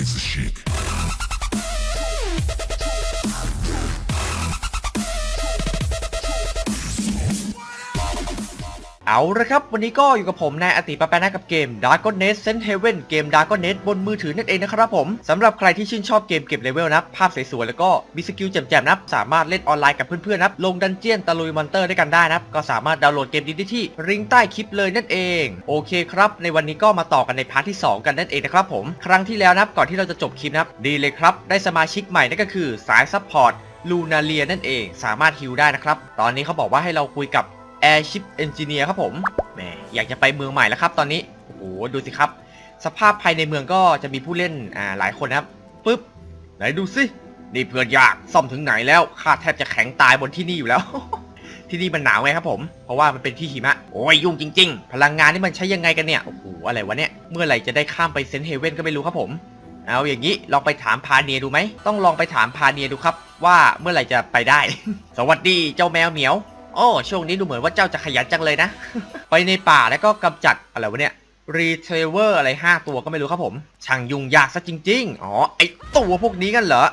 It's a shit. เอาละครับ วันนี้ก็อยู่กับผมนายอติปะแปนะกับเกม Dark n e t Sent Heaven เกม Dark n e t บนมือถือนั่นเองนะครับผมสำหรับใครที่ชื่นชอบเกมเก็บเลเวลนะภาพสวยๆแล้วก็มีสกิลแจ่มๆนะสามารถเล่นออนไลน์กับเพื่อนๆนะลงดันเจียนตะลุยมอนเตอร์ด้วยกันได้นะก็สามารถดาวน์โหลดเกมนี้ได้ที่ลิงก์ใต้คลิปเลยนั่นเอง โอเคครับ ในวันนี้ก็มาต่อกันในพาร์ทที่ 2 กันนั่นเองนะครับผมครั้งที่แล้วนะก่อนที่เราจะจบคลิปนะดีเลยครับได้สมาชิกใหม่นั่นก็คือสายซัพพอร์ตลูนาเลียนั่นเองสามารถฮิวได้นะครับตอนนี้เขาบอกว่าให้เราคุยกับ Airship Engineer ครับผมแหมอยากจะไปเมืองใหม่แล้วครับตอนนี้ โอ้โห ดูสิครับ สภาพภายในเมืองก็จะมีผู้เล่นอ่าหลายคนนะครับปึ๊บ ไหนดูสิ นี่เพื่อนยากซ่อมถึงไหนแล้วข้าแทบจะแข็งตายบนที่นี่อยู่แล้ว ที่นี่มันหนาวไงครับผม เพราะว่ามันเป็นที่หิมะ โอ้ยยุ่งจริง ๆ พลังงานนี่มันใช้ยังไงกันเนี่ย โอ้โห อะไรวะเนี่ย เมื่อไหร่จะได้ข้ามไปเซนต์เฮเว่นก็ไม่รู้ครับผม เอาอย่างนี้ลองไปถามพาเนียดูไหม ต้องลองไปถามพาเนียดูครับ ว่าเมื่อไหร่จะไปได้ สวัสดีเจ้าแมวเหมียว โอ้ช่วงนี้ดูเหมือนว่าเจ้าจะขยันจังเลยนะ ไปในป่าแล้วก็กำจัดอะไรวะเนี่ยรีเทรเวอร์อะไร 5 ตัวก็ไม่รู้ครับผม ช่างยุ่งยากซะจริง ๆ อ๋อ ไอตัวพวกนี้กันเหรอ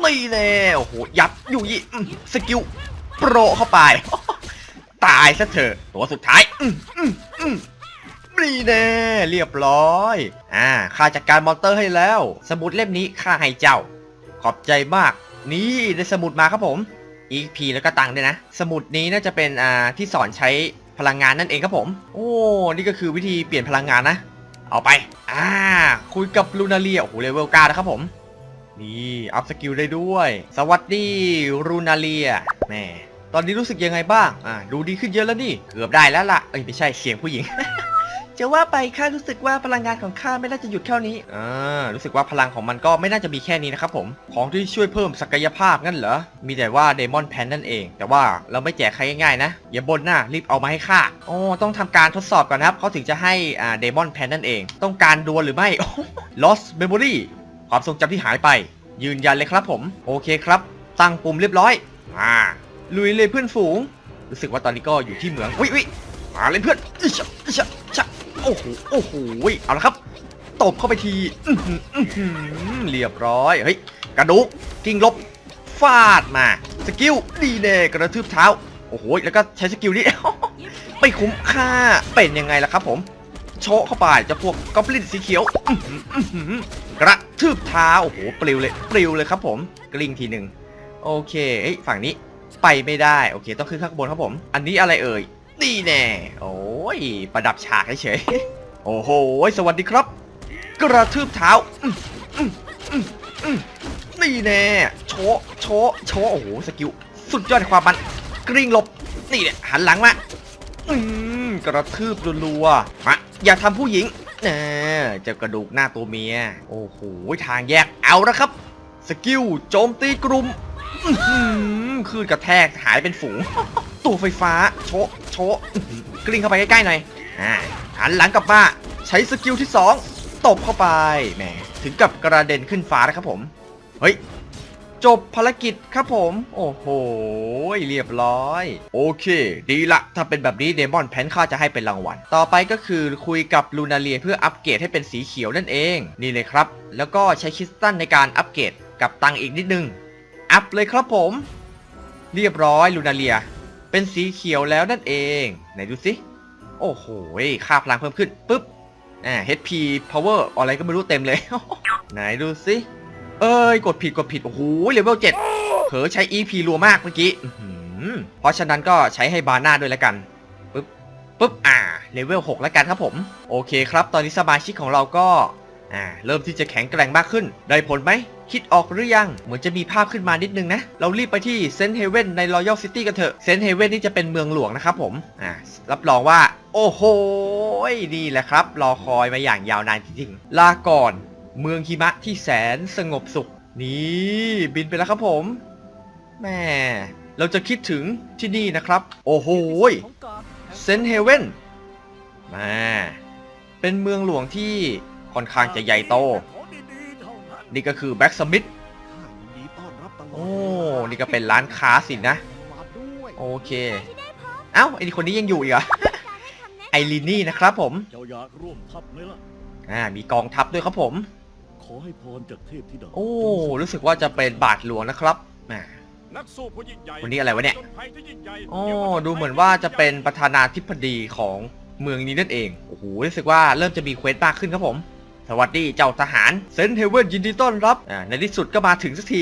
ไม่แน่โอ้โห ยับอยู่ยี่สกิลโปรเข้าไป ตายซะเถอะตัวสุดท้าย อืมอืมอืมนี่แน่เรียบร้อย อ่าข้าจัดการมอนเตอร์ให้แล้ว สมุดเล่มนี้ข้าให้เจ้า ขอบใจมาก นี่ได้สมุดมาครับผม EP แล้วก็ตังค์ด้วยนะ สมุดนี้น่าจะเป็นอ่าที่สอนใช้พลังงานนั่นเองครับผม โอ้ นี่ก็คือวิธีเปลี่ยนพลังงานนะ เอาไป อ่า คุยกับลูนาเลีย โอ้โห เลเวลเก้านะครับผม นี่ อัพสกิลได้ด้วย สวัสดีรูนาเลีย แหม ตอนนี้รู้สึกยังไงบ้าง อ่า ดูดีขึ้นเยอะแล้วนี่ เกือบได้แล้วล่ะ เอ้ย ไม่ใช่ เสียงผู้หญิง จะว่าไปข้ารู้สึกว่าพลังงานของข้าไม่น่าจะหยุดแค่นี้ อ่ารู้สึกว่าพลังของมันก็ไม่น่าจะมีแค่นี้นะครับผม ของที่ช่วยเพิ่มศักยภาพงั้นเหรอ มีแต่ว่าเดมอนแพนนั่นเอง แต่ว่าเราไม่แจกใครง่ายๆนะ อย่าบนหน้ารีบเอามาให้ข้าโอ้ต้องทำการทดสอบก่อนนะครับเขาถึงจะให้อ่าเดมอนแพนนั่นเอง ต้องการดวลหรือไม่ lost memory ความทรงจำที่หายไป ยืนยันเลยครับผม โอเคครับ ตั้งปุ่มเรียบร้อยอ่าลุยเลยเพื่อนฝูง รู้สึกว่าตอนนี้ก็อยู่ที่เหมืองวิวิมาเลยเพื่อนอิชอิชะอิชะ โอ้โหโอ้โหเอาละครับตบเข้าไปทีเรียบร้อยเฮ้ยกระดูกกิ้งลบฟาดมา สกิลดีเน่กระทืบเท้าโอ้โหแล้วก็ใช้สกิลนี้ไม่คุ้มค่าเป็นยังไงล่ะครับผม โชะเข้าไปจะพวกกอบลินสีเขียวกระทืบเท้าโอ้โหปลิวเลยปลิวเลยครับผมกลิ้งทีหนึ่งโอเคเอ้ยฝั่งนี้ไปไม่ได้โอเค ต้องขึ้นข้างบนครับผม อันนี้อะไรเอ่ย นี่แน่ โอ้ย ประดับฉากเฉยๆโอ้โห สวัสดีครับ กระทืบเท้าอื้ออื้ออื้ออื้อนี่แน่ โชะโชะโชะโอ้โห สกิล สุดยอดความมัน กริ้งหลบ นี่เนี่ยหันหลังมาอืมกระทืบรัวๆมาอย่าทำผู้หญิงเน่เจ้ากระดูกหน้าตัวเมีย โอ้โห ทางแยก เอาละครับ สกิล โจมตีกลุ่ม อื้อหือคืนกระแทกหายเป็นฝูง ตัวไฟฟ้าโชะโชะอื้อหือกลิ้งเข้าไปใกล้ๆหน่อยอ่าหันหลังกลับมาใช้สกิลที่ 2 ตบเข้าไปแหมถึงกับกระเด็นขึ้นฟ้านะครับผม เฮ้ย จบภารกิจครับผม โอ้โห เรียบร้อย โอเค ดีละถ้าเป็นแบบนี้เดมอนแพนข้าจะให้เป็นรางวัล ต่อไปก็คือคุยกับลูนาเลียเพื่ออัปเกรดให้เป็นสีเขียวนั่นเอง นี่เลยครับ แล้วก็ใช้คริสตัลในการอัปเกรดกับตังค์อีกนิดนึง อัพเลยครับผม เรียบร้อยลูนาเลีย เป็นสีเขียวแล้วนั่นเอง ไหนดูสิ โอ้โห ค่าพลังเพิ่มขึ้นปุ๊บอ่า HP power อะไรก็ไม่รู้เต็มเลย ไหนดูสิ เอ้ย กดผิดกดผิด โอ้โหเลเวลเจ็ดเผลอใช้ EP รัวมากเมื่อกี้เพราะฉะนั้นก็ใช้ให้บาน่าด้วยแล้วกันปึ๊บปึ๊บอ่าเลเวล6แล้วกันครับผม โอเคครับ ตอนนี้สมาชิกของเราก็ อ่าเริ่มที่จะแข็งแกร่งมากขึ้น ได้ผลไหม คิดออกหรือยัง เหมือนจะมีภาพขึ้นมานิดนึงนะ เรารีบไปที่เซนต์เฮเว่นในรอยัลซิตี้กันเถอะ เซนต์เฮเว่นนี่จะเป็นเมืองหลวงนะครับผม อ่ารับรองว่า โอ้โหนี่แหละครับ รอคอยมาอย่างยาวนานจริงๆ ลาก่อน เมืองหิมะที่แสนสงบสุข นี่บินไปแล้วครับผมแม่เราจะคิดถึงที่นี่นะครับ โอ้โหเซนเฮเว่นมาเป็นเมืองหลวงที่ ค่อนข้างจะใหญ่โต นี่ก็คือแบ็กสมิธโอ้นี่ก็เป็นร้านค้าสินะ โอเคเอ้าไอ้คนนี้ยังอยู่อีกเหรอไอรีนี่นะครับผมเจ้าอยากร่วมทัพไหมล่ะอ่ามีกองทัพด้วยครับผมขอให้พรจากเทพธิดาโอ้ รู้สึกว่าจะเป็นบาทหลวงนะครับแหมนักสู้ผู้ยิ่งใหญ่วันนี้อะไรวะเนี่ยจภัที่ยิ่งใหญ่โอ้ดูเหมือนว่าจะเป็นประธานาธิบดีของเมืองนี้นั่นเอง โอ้โห รู้สึกว่าเริ่มจะมีเควสมากขึ้นครับผม สวัสดีเจ้าทหารเซนเฮเวนยินดีต้อนรับอ่าในที่สุดก็มาถึงสักที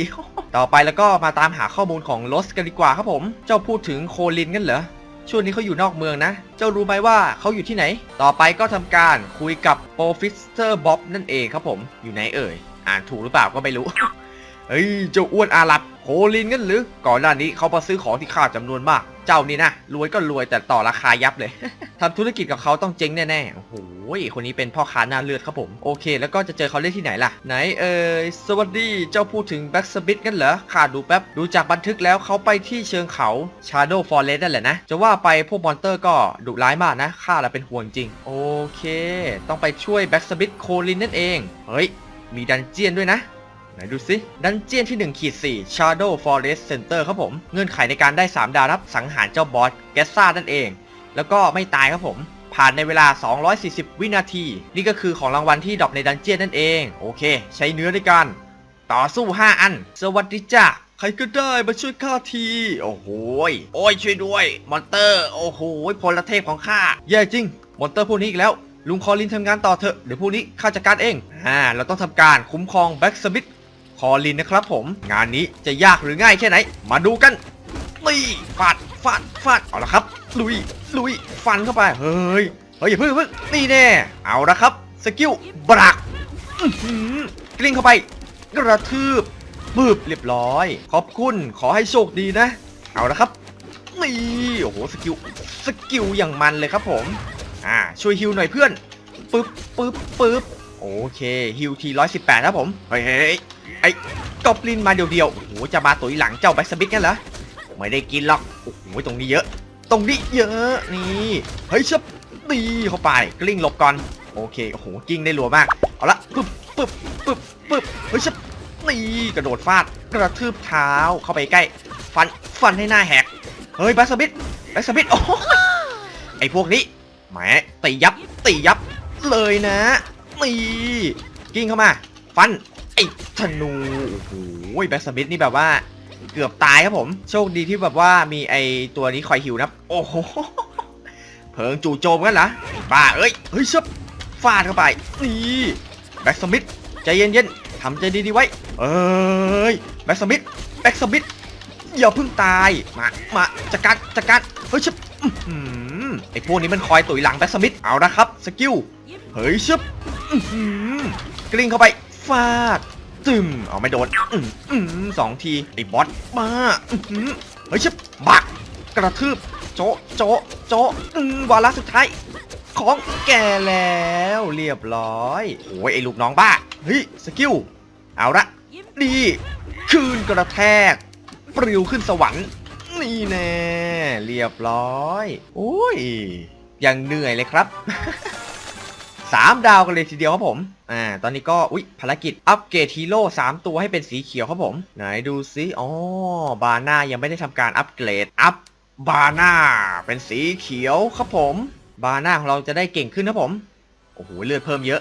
ต่อไปแล้วก็มาตามหาข้อมูลของลอสกันดีกว่าครับผม เจ้าพูดถึงโคลินกันเหรอช่วงนี้เขาอยู่นอกเมืองนะ เจ้ารู้ไหมว่าเขาอยู่ที่ไหน ต่อไปก็ทำการคุยกับโปรฟิสเตอร์บ๊อบนั่นเองครับผม อยู่ไหนเอ่ย อ่านถูกหรือเปล่าก็ไม่รู้ เฮ้ย เจ้าอ้วนอาหรับโคลินกันหรือ ก่อนหน้านี้เขามาซื้อของที่ค่าจำนวนมาก เจ้านี่นะรวยก็รวยแต่ต่อราคายับเลยทำธุรกิจกับเขาต้องเจ๊งแน่ๆโอ้โหคนนี้เป็นพ่อค้าหน้าเลือดครับผมโอเค แล้วก็จะเจอเขาได้ที่ไหนล่ะ ไหนเอ่ยสวัสดีเจ้าพูดถึงแบ็กสบิทกันเหรอข้าดูแป๊บดูจากบันทึกแล้วเขาไปที่เชิงเขา Shadow Forest นั่นแหละนะ จะว่าไปพวกมอนเตอร์ก็ดุร้ายมากนะข้าละเป็นห่วงจริง โอเค ต้องไปช่วยแบ็กสบิทโคลินนั่นเอง เฮ้ย มีดันเจียนด้วยนะ ไหนดูสิดันเจียนที่1ขีด4 Shadow Forest Center ครับผม เงื่อนไขในการได้ 3 ดาวรับสังหารเจ้าบอสแกสซ่านั่นเอง แล้วก็ไม่ตายครับผม ผ่านในเวลา 240 วินาที นี่ก็คือของรางวัลที่ดรอปในดันเจียนนั่นเอง โอเค ใช้เนื้อในการต่อสู้ 5 อัน สวัสดีจ้าใครก็ได้มาช่วยข้าที โอ้โหยโอ้ยช่วยด้วย มอนเตอร์ โอ้โหพลเทพของข้าแย่จริง มอนเตอร์พวกนี้อีกแล้วลุงคอลินทำงานต่อเถอะเดี๋ยวพวกนี้ข้าจัดการเองอ่าเราต้องทำการคุ้มครองแบ็กสมิธ คอลินนะครับผม งานนี้จะยากหรือง่ายแค่ไหน มาดูกันนี่ฟาดฟาดฟาดเอาละครับ ลุยลุยฟันเข้าไป เฮ้ย เฮ้ยอย่าเพิ่งอย่าเพิ่งนี่แน่ เอาละครับ สกิลบรักกลิ้งเข้าไป กระทืบปึ๊บเรียบร้อย ขอบคุณ ขอให้โชคดีนะ เอาละครับ นี่ โอ้โห สกิล สกิลอย่างมันเลยครับผม อ่า ช่วยฮิวหน่อยเพื่อนปึ๊บปึ๊บปึ๊บ โอเคฮิวทีร้อยสิบแปดครับผมเฮ้ยเฮ้ไอ้กอบลินมาเดียวๆโอ้โหจะมาตุยหลังเจ้าแบ็กสบิทกันเหรอไม่ได้กินหรอกโอ้โหตรงนี้เยอะ ตรงนี้เยอะนี่เฮ้ยชับตีเข้าไปกลิ้งหลบก่อนโอเคโอ้โหกิ้งได้รัวมากเอาละปึ๊บปึ๊บปึ๊บปึ๊บเฮ้ยชับนี่กระโดดฟาดกระทืบเท้าเข้าไปใกล้ ฟันฟันให้หน้าแหกเฮ้ยแบ็กสบิทแบ็กสบิทโอ้ไอ้พวกนี้แหมตียับตียับเลยนะ นี่กิ้งเข้ามาฟันไอ้ธนูโอ้โหแบ็กสมิธนี่แบบว่าเกือบตายครับผม โชคดีที่แบบว่ามีไอตัวนี้คอยหิวนะโอ้โหเพิงจู่โจมกันเหรอบ้าเอ้ยเฮ้ยชับฟาดเข้าไปนี่แบ็กสมิธใจเย็นๆทำใจดีๆไว้ เอ้ยแบ็กสมิธแบ็กสมิธอย่าเพิ่งตายมามาจัดการจัดการเฮ้ยชับอื้อหือไอพวกนี้มันคอยตุ๋ยหลังแบ็กสมิธเอาละครับสกิลเฮ้ยชับ กลิ้งเข้าไปฟาดตึมเอาไม่โดนอสองทีไอ้บอสมาเฮ้ยชับบักกระทืบโจะโจะโจะวาระสุดท้ายของแกแล้วเรียบร้อยโอ้ยไอ้ลูกน้องบ้าเฮ้ยสกิลเอาละดีคืนกระแทก ปลิวขึ้นสวรรค์นี่แน่เรียบร้อย โอ้ยยังเหนื่อยเลยครับ สามดาวกันเลยทีเดียวครับผม อ่า ตอนนี้ก็ อุ๊ย ภารกิจอัปเกรดฮีโร่สามตัวให้เป็นสีเขียวครับผม ไหนดูซิอ๋อบาน่ายังไม่ได้ทำการอัปเกรด อัพบาน่าเป็นสีเขียวครับผม บาน่าของเราจะได้เก่งขึ้นครับผม โอ้โห เลือดเพิ่มเยอะ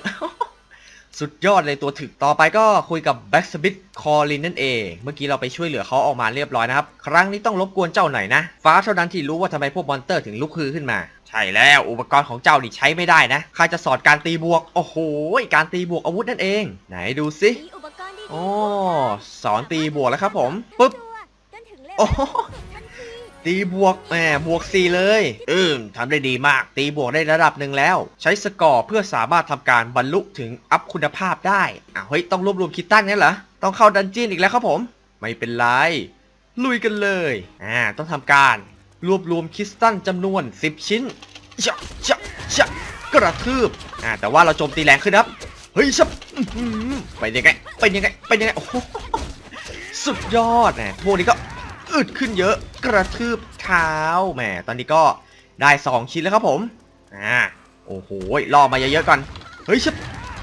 สุดยอดเลยตัวถึกต่อไปก็คุยกับแบ็กสบิทคอลินนั่นเอง เมื่อกี้เราไปช่วยเหลือเขาออกมาเรียบร้อยนะครับ ครั้งนี้ต้องรบกวนเจ้าหน่อยนะ ฟ้าเท่านั้นที่รู้ว่าทำไมพวกมอนเตอร์ถึงลุกฮือขึ้นมา ใช่แล้วอุปกรณ์ของเจ้านี่ใช้ไม่ได้นะข้าจะสอนการตีบวก โอ้โห การตีบวกอาวุธนั่นเอง ไหนดูสิมีอุปกรณ์ดีๆโอ้สอนตีบวกแล้วครับผม ปึ๊บจนถึงเลเวลโอ้โหทันที ตีบวกแหมบวก4เลย อืมทำได้ดีมาก ตีบวกได้ระดับหนึ่งแล้ว ใช้สกอร์เพื่อสามารถทำการบรรลุถึงอัพคุณภาพได้อ้าวเฮ้ย ต้องรวบรวมคิดตั้งเนี่ยเหรอ ต้องเข้าดันเจียนอีกแล้วครับผม ไม่เป็นไร ลุยกันเลย อ่า ต้องทำการรวบรวมคริสตัลจำนวน 10 ชิ้นชะชะชะกระทืบ อ่า แต่ว่าเราโจมตีแรงขึ้นครับ เฮ้ยชับอื้อหือไปยังไง ไปยังไง ไปยังไง โอ้โห สุดยอดแหมพวกนี้ก็ อึดขึ้นเยอะกระทืบเท้าแหมตอนนี้ก็ได้ 2 ชิ้นแล้วครับผมอ่าโอ้โหล่อมาเยอะๆก่อนเฮ้ยชับ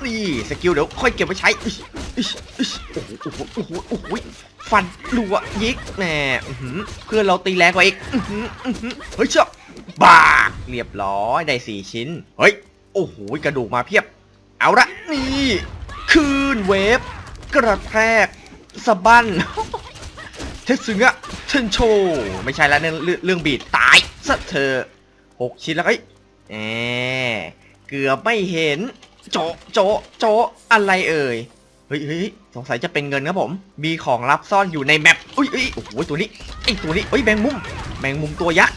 นี่สกิลเดี๋ยวค่อยเก็บไว้ใช้อิชอิชอิชโอ้โหโอ้โหโอ้โหโอ้โหฟันรัวยิกแหมเพื่อนเราตีแรงกว่าอีกเฮ้ยชับบากเรียบร้อยได้4ชิ้น เฮ้ย โอ้โหกระดูกมาเพียบ เอาละนี่คคืนเวฟ กระแทกสะบั้นเทสึงะ เทนโช ไม่ใช่แล้วเรื่องเรื่องบีดตายซะเธอหกชิ้นแล้วเอ้แหมเกือบไม่เห็น โจโจโจอะไรเอ่ยเฮ้ยเฮ้ยสงสัยจะเป็นเงินครับผม มีของลับซ่อนอยู่ในแมปอุ้ยอุ้ยโอ้โหตัวนี้ไอตัวนี้เฮ้ยแมงมุม แมงมุมตัวยักษ์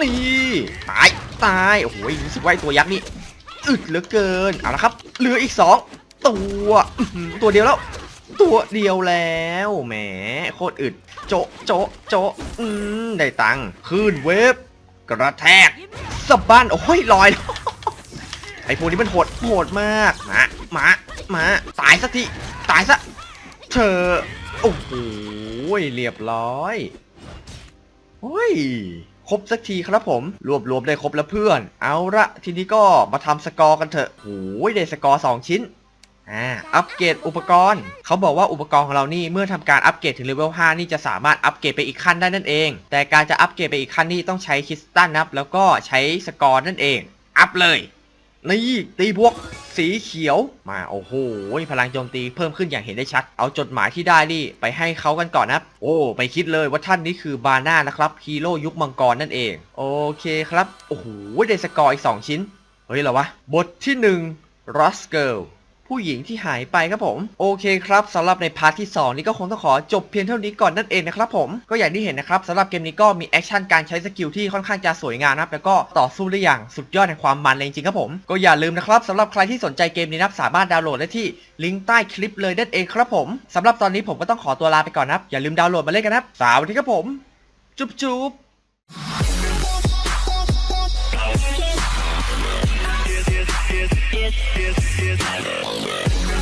นี่ตายตายโอ้โหรู้สึกว่าไอ้ตัวยักษ์นี่อึดเหลือเกินเอาละครับเหลืออีกสองตัวตัวเดียวแล้ว ตัวเดียวแล้วแหมโคตรอึด โจะโจะโจะอืมได้ตังค์ขึ้นเวฟกระแทกสะบั้นโอ้ยลอยแล้วไอ้พวกนี้มันโหดโหดมากมามามาตายสักทีตายซะเธอโอ้โหเรียบร้อยโอ้ยครบสักทีครับผม รวบรวมได้ครบแล้วเพื่อน เอาละทีนี้ก็มาทำสกอร์กันเถอะโอ้ยได้สกอร์2ชิ้น อ่า อัปเกรดอุปกรณ์ เขาบอกว่าอุปกรณ์ของเรานี่เมื่อทำการอัปเกรดถึงเลเวล 5 นี่จะสามารถอัปเกรดไปอีกขั้นได้นั่นเอง แต่การจะอัปเกรดไปอีกขั้นนี่ต้องใช้คริสตัลนับ แล้วก็ใช้สกอร์นั่นเอง อัพเลย นี่ตีบวกสีเขียว มาโอ้โห พลังโจมตีเพิ่มขึ้นอย่างเห็นได้ชัด เอาจดหมายที่ได้นี่ไปให้เขากันก่อนนะโอ้ไม่คิดเลยว่าท่านนี้คือบาน่านะครับฮีโร่ยุคมังกรนั่นเอง โอเคครับ โอ้โหได้สกอร์อีก 2 ชิ้น เฮ้ยเหรอวะ บทที่1 r o s Girl ผู้หญิงที่หายไปครับผม โอเคครับสำหรับในพาร์ทที่ 2 นี้ก็คงต้องขอจบเพียงเท่านี้ก่อนนั่นเองนะครับผมก็อย่างที่เห็นนะครับสำหรับเกมนี้ก็มีแอคชั่นการใช้สกิลที่ค่อนข้างจะสวยงามนะครับแล้วก็ต่อสู้ได้อย่างสุดยอดแห่งความมันเลยจริงครับผมก็อย่าลืมนะครับสำหรับใครที่สนใจเกมนี้นะสามารถดาวน์โหลดได้ที่ลิงก์ใต้คลิปเลยนั่นเองครับผมสำหรับตอนนี้ผมก็ต้องขอตัวลาไปก่อนนะครับอย่าลืมดาวน์โหลดมาเล่นกันนะสวัสดีครับผม จุ๊บจุ๊บ yes, yes, yes.